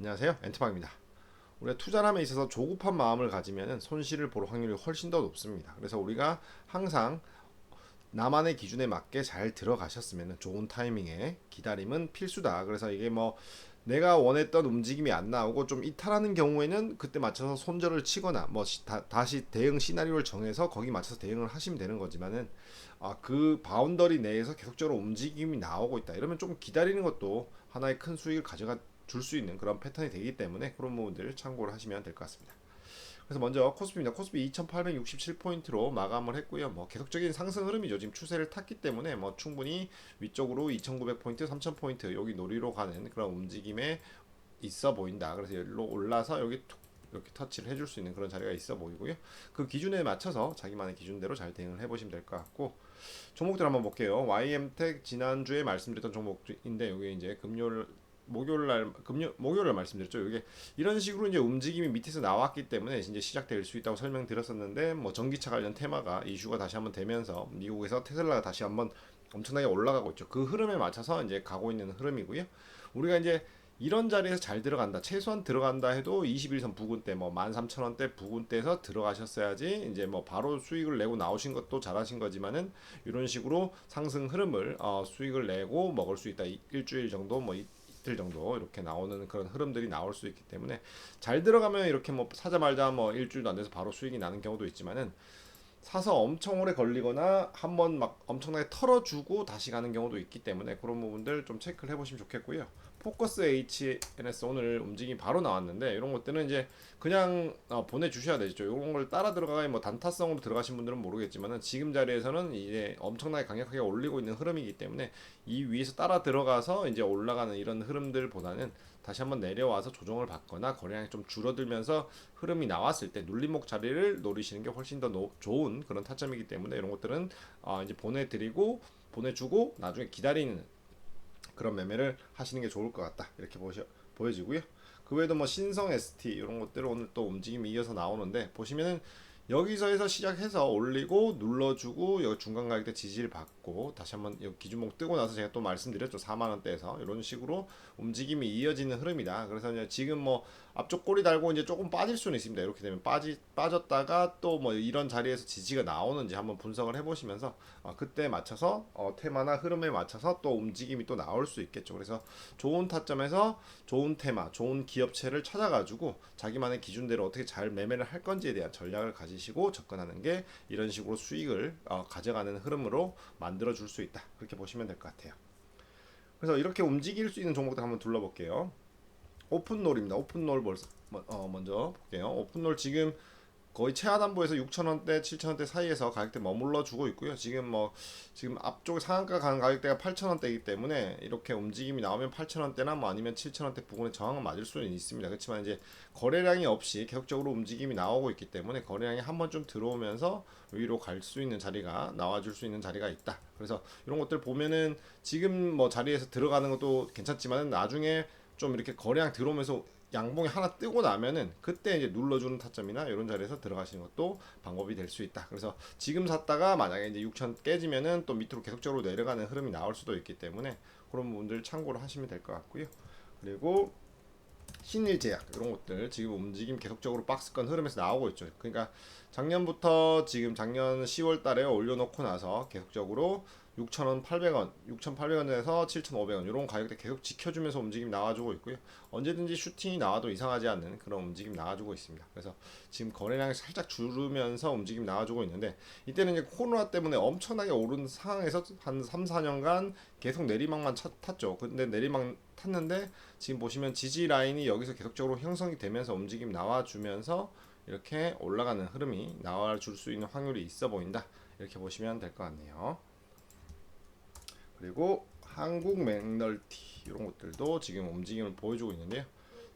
안녕하세요. 엔트방입니다. 우리가 투자함에 있어서 조급한 마음을 가지면 손실을 볼 확률이 훨씬 더 높습니다. 그래서 우리가 항상 나만의 기준에 맞게 잘 들어가셨으면 좋은 타이밍에 기다림은 필수다. 그래서 이게 뭐 내가 원했던 움직임이 안 나오고 좀 이탈하는 경우에는 그때 맞춰서 손절을 치거나 뭐 시- 다, 다시 대응 시나리오를 정해서 거기 맞춰서 대응을 하시면 되는 거지만은 아, 그 바운더리 내에서 계속적으로 움직임이 나오고 있다. 이러면 좀 기다리는 것도 하나의 큰 수익을 가져가 줄 수 있는 그런 패턴이 되기 때문에 그런 부분들 참고를 하시면 될 것 같습니다. 그래서 먼저 코스피입니다. 코스피 2,867포인트로 마감을 했고요. 뭐 계속적인 상승 흐름이죠. 지금 추세를 탔기 때문에 뭐 충분히 위쪽으로 2,900포인트, 3,000포인트 여기 노리로 가는 그런 움직임에 있어 보인다. 그래서 여기로 올라서 여기 툭 이렇게 터치를 해줄 수 있는 그런 자리가 있어 보이고요. 그 기준에 맞춰서 자기만의 기준대로 잘 대응을 해보시면 될 것 같고 종목들 한번 볼게요. YM텍 지난주에 말씀드렸던 종목인데 여기 이제 금요일 목요일 날 금요 목요일 날 말씀드렸죠. 이게 이런 식으로 이제 움직임이 밑에서 나왔기 때문에 이제 시작될 수 있다고 설명드렸었는데 뭐 전기차 관련 테마가 이슈가 다시 한번 되면서 미국에서 테슬라가 다시 한번 엄청나게 올라가고 있죠. 그 흐름에 맞춰서 이제 가고 있는 흐름이고요. 우리가 이제 이런 자리에서 잘 들어간다. 최소한 들어간다 해도 21선 부근대 뭐 13,000원대 부근대에서 들어가셨어야지 이제 뭐 바로 수익을 내고 나오신 것도 잘하신 거지만은 이런 식으로 상승 흐름을 어, 수익을 내고 먹을 수 있다. 이- 일주일 정도 뭐 이- 이틀 정도 이렇게 나오는 그런 흐름들이 나올 수 있기 때문에 잘 들어가면 이렇게 뭐 사자말자 뭐 일주일도 안 돼서 바로 수익이 나는 경우도 있지만은 사서 엄청 오래 걸리거나 한 번 막 엄청나게 털어주고 다시 가는 경우도 있기 때문에 그런 부분들 좀 체크를 해보시면 좋겠고요. 포커스 HNS 오늘 움직임이 바로 나왔는데 이런 것들은 이제 그냥 어, 보내주셔야 되죠. 이런 걸 따라 들어가야 뭐 단타성으로 들어가신 분들은 모르겠지만은 지금 자리에서는 이제 엄청나게 강력하게 올리고 있는 흐름이기 때문에 이 위에서 따라 들어가서 이제 올라가는 이런 흐름들보다는 다시 한번 내려와서 조정을 받거나 거래량이 좀 줄어들면서 흐름이 나왔을 때 눌림목 자리를 노리시는 게 훨씬 더 노- 좋은 그런 타점이기 때문에 이런 것들은 어, 이제 보내드리고 보내주고 나중에 기다리는 그런 매매를 하시는 게 좋을 것 같다 이렇게 보셔 보여지고요. 그 외에도 뭐 신성 ST 이런 것들 오늘 또 움직임이 이어서 나오는데 보시면은 여기서 해서 시작해서 올리고 눌러주고 여기 중간 가격대 지지를 받고 다시 한번 기준목 뜨고 나서 제가 또 말씀드렸죠 4만 원대에서 이런 식으로 움직임이 이어지는 흐름이다. 그래서 이제 지금 뭐 앞쪽 꼬리 달고 이제 조금 빠질 수는 있습니다. 이렇게 되면 빠지 빠졌다가 또 뭐 이런 자리에서 지지가 나오는지 한번 분석을 해보시면서 어, 그때 맞춰서 어, 테마나 흐름에 맞춰서 또 움직임이 또 나올 수 있겠죠. 그래서 좋은 타점에서 좋은 테마, 좋은 기업체를 찾아가지고 자기만의 기준대로 어떻게 잘 매매를 할 건지에 대한 전략을 가지 시고 접근하는 게 이런 식으로 수익을 어, 가져가는 흐름으로 만들어 줄 수 있다. 그렇게 보시면 될 것 같아요. 그래서 이렇게 움직일 수 있는 종목들 한번 둘러볼게요. 오픈롤입니다. 오픈롤 뭐- 어, 먼저 볼게요. 오픈롤 지금 거의 최하단부에서 6,000원대, 7,000원대 사이에서 가격대 머물러 주고 있고요. 지금 뭐 지금 앞쪽 상한가 가는 가격대가 8,000원대이기 때문에 이렇게 움직임이 나오면 8,000원대나 뭐 아니면 7,000원대 부근에 저항은 맞을 수는 있습니다. 그렇지만 이제 거래량이 없이 계속적으로 움직임이 나오고 있기 때문에 거래량이 한번좀 들어오면서 위로 갈 수 있는 자리가 나와줄 수 있는 자리가 있다. 그래서 이런 것들 보면은 지금 뭐 자리에서 들어가는 것도 괜찮지만 나중에 좀 이렇게 거래량 들어오면서 양봉이 하나 뜨고 나면은 그때 이제 눌러주는 타점이나 이런 자리에서 들어가시는 것도 방법이 될 수 있다. 그래서 지금 샀다가 만약에 이제 6천 깨지면은 또 밑으로 계속적으로 내려가는 흐름이 나올 수도 있기 때문에 그런 부분들 참고를 하시면 될 것 같고요. 그리고 신일제약 이런 것들 지금 움직임 계속적으로 박스권 흐름에서 나오고 있죠. 그러니까 작년부터 지금 작년 10월 달에 올려놓고 나서 계속적으로 6,000원, 800원, 6,800원에서 7,500원 이런 가격대 계속 지켜주면서 움직임 나와주고 있고요. 언제든지 슈팅이 나와도 이상하지 않는 그런 움직임 나와주고 있습니다. 그래서 지금 거래량이 살짝 줄으면서 움직임 나와주고 있는데 이때는 이제 코로나 때문에 엄청나게 오른 상황에서 한 3, 4년간 계속 내리막만 차- 탔죠. 근데 내리막 탔는데 지금 보시면 지지 라인이 여기서 계속적으로 형성이 되면서 움직임 나와주면서 이렇게 올라가는 흐름이 나와줄 수 있는 확률이 있어 보인다. 이렇게 보시면 될 것 같네요. 그리고 한국 맥널티 이런 것들도 지금 움직임을 보여주고 있는데요.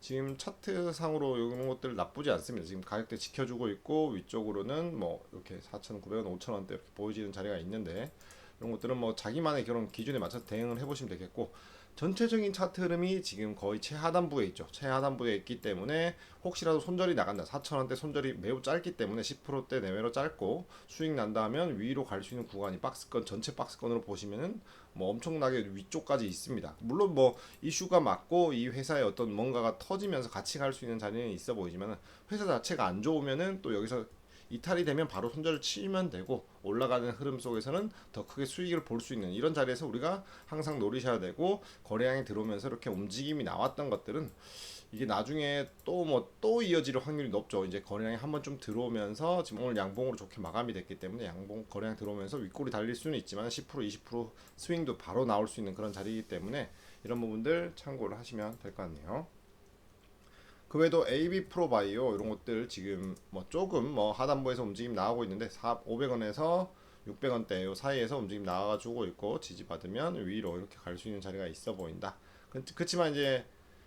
지금 차트상으로 이런 것들 나쁘지 않습니다. 지금 가격대 지켜주고 있고 위쪽으로는 뭐 이렇게 4,900원, 5,000원대 이렇게 보여지는 자리가 있는데 이런 것들은 뭐 자기만의 그런 기준에 맞춰서 대응을 해보시면 되겠고 전체적인 차트 흐름이 지금 거의 최하단부에 있죠. 최하단부에 있기 때문에 혹시라도 손절이 나간다. 4천원대 손절이 매우 짧기 때문에 10%대 내외로 짧고 수익 난다 하면 위로 갈 수 있는 구간이 박스권 전체 박스권으로 보시면은 뭐 엄청나게 위쪽까지 있습니다. 물론 뭐 이슈가 맞고 이 회사의 어떤 뭔가가 터지면서 같이 갈 수 있는 자리는 있어 보이지만 회사 자체가 안 좋으면은 또 여기서 이탈이 되면 바로 손절을 치면 되고 올라가는 흐름 속에서는 더 크게 수익을 볼 수 있는 이런 자리에서 우리가 항상 노리셔야 되고 거래량이 들어오면서 이렇게 움직임이 나왔던 것들은 이게 나중에 또뭐 또 이어질 확률이 높죠. 이제 거래량이 한번 좀 들어오면서 지금 오늘 양봉으로 좋게 마감이 됐기 때문에 양봉 거래량 들어오면서 윗골이 달릴 수는 있지만 10% 20% 스윙도 바로 나올 수 있는 그런 자리이기 때문에 이런 부분들 참고를 하시면 될 것 같네요. 그 외에도 AB 프로바이오 이런 것들 지금 뭐 조금 뭐 하단부에서 움직임 나오고 있는데 4 500원에서 600원대 요 사이에서 움직임 나와주고 있고 지지받으면 위로 이렇게 갈 수 있는 자리가 있어 보인다. 그- 그렇지만 이제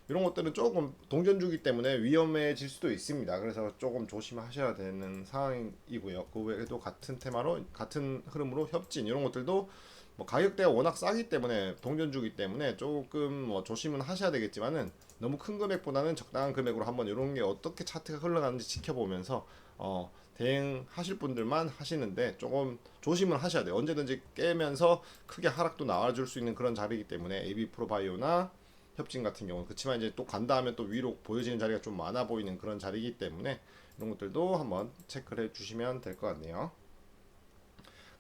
이런 것들은 조금 동전주기 때문에 위험해질 수도 있습니다. 그래서 조금 조심하셔야 되는 상황이고요. 그 외에도 같은 테마로 같은 흐름으로 협진 이런 것들도 뭐 가격대가 워낙 싸기 때문에 동전주기 때문에 조금 뭐 조심은 하셔야 되겠지만은 너무 큰 금액보다는 적당한 금액으로 한번 이런 게 어떻게 차트가 흘러가는지 지켜보면서 어 대응하실 분들만 하시는데 조금 조심을 하셔야 돼요. 언제든지 깨면서 크게 하락도 나와줄 수 있는 그런 자리이기 때문에 AB 프로바이오나 협진 같은 경우는 그렇지만 이제 또 간다 하면 또 위로 보여지는 자리가 좀 많아 보이는 그런 자리이기 때문에 이런 것들도 한번 체크를 해 주시면 될 것 같네요.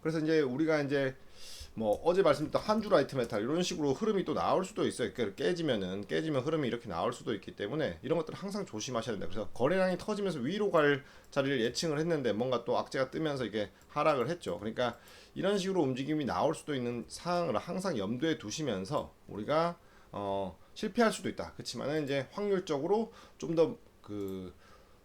그래서 이제 우리가 이제 뭐 어제 말씀드렸던 한주 라이트 메탈 이런 식으로 흐름이 또 나올 수도 있어요. 그 깨지면은 깨지면 흐름이 이렇게 나올 수도 있기 때문에 이런 것들을 항상 조심하셔야 된다. 그래서 거래량이 터지면서 위로 갈 자리를 예측을 했는데 뭔가 또 악재가 뜨면서 이게 하락을 했죠. 그러니까 이런 식으로 움직임이 나올 수도 있는 상황을 항상 염두에 두시면서 우리가 어 실패할 수도 있다. 그렇지만은 이제 확률적으로 좀 더 그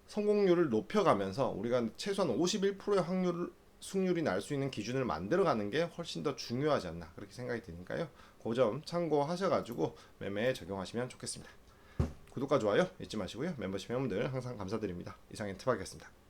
성공률을 높여가면서 우리가 최소한 51%의 확률을 승률이 날 수 있는 기준을 만들어가는 게 훨씬 더 중요하지 않나 그렇게 생각이 드니까요. 그 점 참고하셔가지고 매매에 적용하시면 좋겠습니다. 구독과 좋아요 잊지 마시고요. 멤버십 회원들 항상 감사드립니다. 이상의 트박이었습니다.